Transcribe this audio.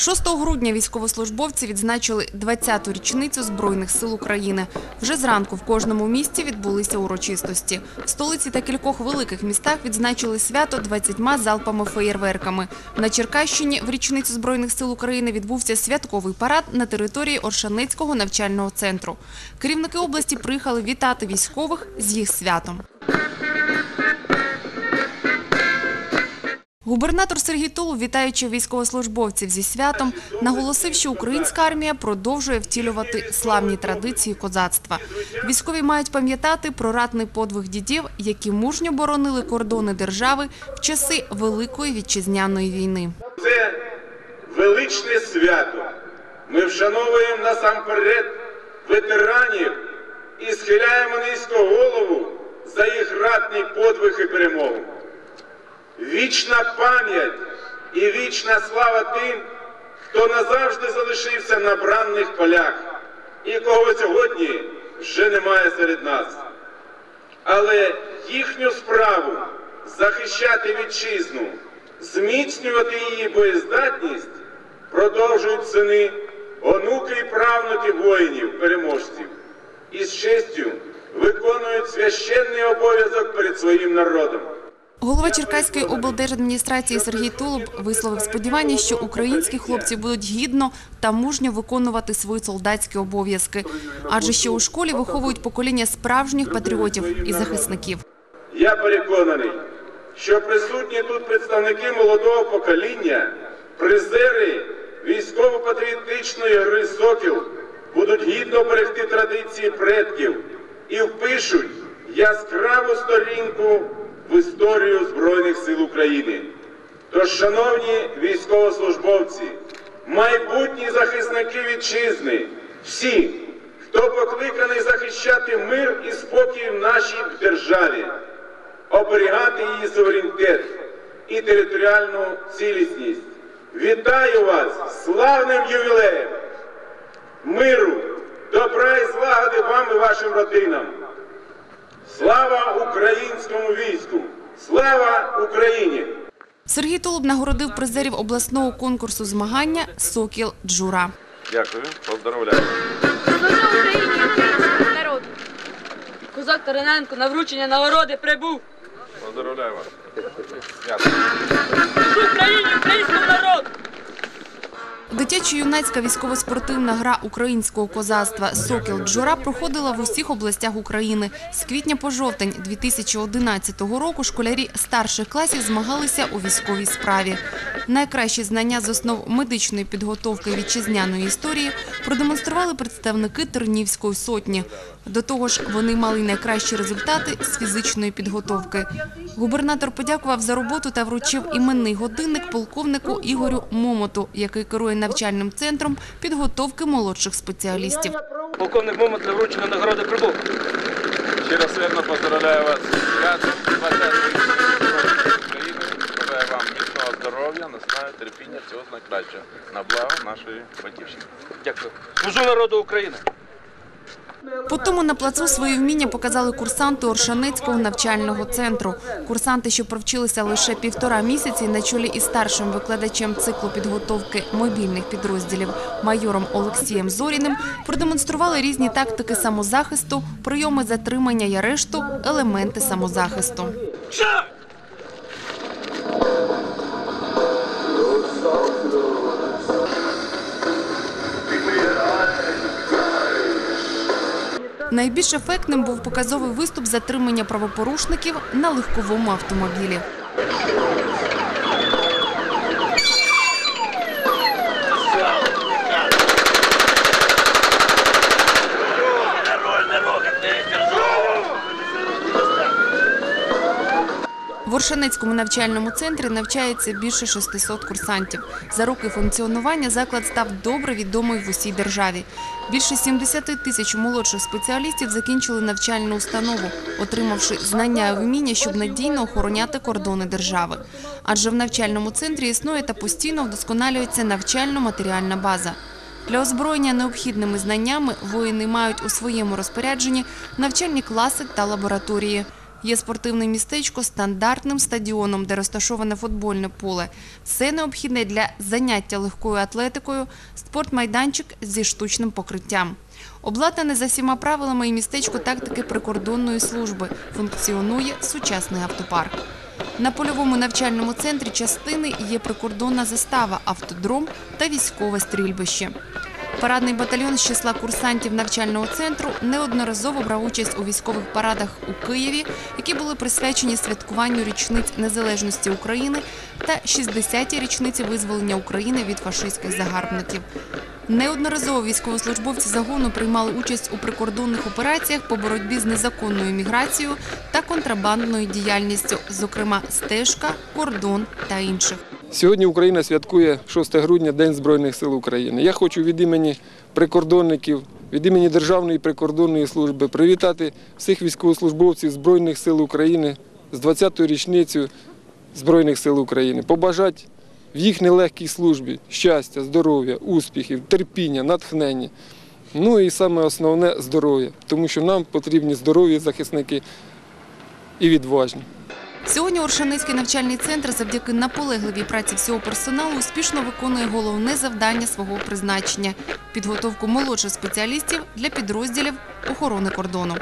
6 грудня військовослужбовці відзначили 20-ту річницю Збройних сил України. Вже зранку в кожному місті відбулися урочистості. В столиці та кількох великих містах відзначили свято 20 залпами феєрверками. На Черкащині в річницю Збройних сил України відбувся святковий парад на території Оршанецького навчального центру. Керівники області приїхали вітати військових з їх святом. Губернатор Сергій Тулуб, вітаючи військовослужбовців зі святом, наголосив, що українська армія продовжує втілювати славні традиції козацтва. Військові мають пам'ятати про ратний подвиг дідів, які мужньо боронили кордони держави в часи Великої вітчизняної війни. Це величне свято. Ми вшановуємо насамперед ветеранів і схиляємо низько голову за їх ратний подвиг і перемогу. Вічна пам'ять і вічна слава тим, хто назавжди залишився на бранних полях і кого сьогодні вже немає серед нас. Але їхню справу захищати вітчизну, зміцнювати її боєздатність продовжують сини, онуки і правнуки воїнів, переможців, і з честю виконують священний обов'язок перед своїм народом. Голова Черкаської облдержадміністрації Сергій Тулуб висловив сподівання, що українські хлопці будуть гідно та мужньо виконувати свої солдатські обов'язки, адже ще у школі виховують покоління справжніх патріотів і захисників. Я переконаний, що присутні тут представники молодого покоління, призери військово-патріотичної гри «Сокіл» будуть гідно берегти традиції предків і впишуть яскраву сторінку в історію Збройних сил України. Тож, шановні військовослужбовці, майбутні захисники вітчизни, всі, хто покликаний захищати мир і спокій в нашій державі, оберігати її суверенітет і територіальну цілісність. Вітаю вас славним ювілеєм! Миру, добра і злагоди вам і вашим родинам! Слава українському війську! Слава Україні! Сергій Тулуб нагородив призерів обласного конкурсу змагання Сокіл Джура. Дякую, поздравляю. Народу. Козак Тараненко на вручення нагороди прибув. Поздравляю вас. Дякую. Україні українському народу. Дитячо-юнацька військово-спортивна гра українського козацтва Сокіл Джура проходила в усіх областях України. З квітня по жовтень 2011 року школярі старших класів змагалися у військовій справі. Найкращі знання з основ медичної підготовки вітчизняної історії продемонстрували представники Тернівської сотні. До того ж, вони мали найкращі результати з фізичної підготовки. Губернатор подякував за роботу та вручив іменний годинник полковнику Ігорю Момоту, який керує навчальним центром підготовки молодших спеціалістів. Полковник момент для вручення нагороди прибув. Щиро сердно поздравляю вас святом 20-ї України. Бажаю вам міцного здоров'я, наснаги, терпіння, всього найкращого на благо нашої батьківщини. Дякую. Служу народу України. По тому на плацу свої вміння показали курсанти Оршаницького навчального центру. Курсанти, що провчилися лише півтора місяці на чолі із старшим викладачем циклу підготовки мобільних підрозділів майором Олексієм Зоріним, продемонстрували різні тактики самозахисту, прийоми затримання і арешту, елементи самозахисту. Найбільш ефектним був показовий виступ затримання правопорушників на легковому автомобілі. Оршанецькому навчальному центрі навчається більше 600 курсантів. За роки функціонування заклад став добре відомий в усій державі. Більше 70 тисяч молодших спеціалістів закінчили навчальну установу, отримавши знання і вміння, щоб надійно охороняти кордони держави. Адже в навчальному центрі існує та постійно вдосконалюється навчально-матеріальна база. Для озброєння необхідними знаннями воїни мають у своєму розпорядженні навчальні класи та лабораторії. Є спортивне містечко стандартним стадіоном, де розташоване футбольне поле. Все необхідне для заняття легкою атлетикою, спортмайданчик зі штучним покриттям. Обладнане за всіма правилами і містечко тактики прикордонної служби. Функціонує сучасний автопарк. На польовому навчальному центрі частини є прикордонна застава, автодром та військове стрільбище. Парадний батальйон з числа курсантів навчального центру неодноразово брав участь у військових парадах у Києві, які були присвячені святкуванню річниць незалежності України та 60-й річниці визволення України від фашистських загарбників. Неодноразово військовослужбовці загону приймали участь у прикордонних операціях по боротьбі з незаконною міграцією та контрабандною діяльністю, зокрема стежка, кордон та інших. Сьогодні Україна святкує 6 грудня День Збройних сил України. Я хочу від імені прикордонників, від імені Державної прикордонної служби привітати всіх військовослужбовців Збройних сил України з 20-ю річницею Збройних сил України. Побажати в їх нелегкій службі щастя, здоров'я, успіхів, терпіння, натхнення. Ну і саме основне здоров'я, тому що нам потрібні здорові захисники і відважні. Сьогодні Оршаницький навчальний центр завдяки наполегливій праці всього персоналу успішно виконує головне завдання свого призначення – підготовку молодших спеціалістів для підрозділів охорони кордону.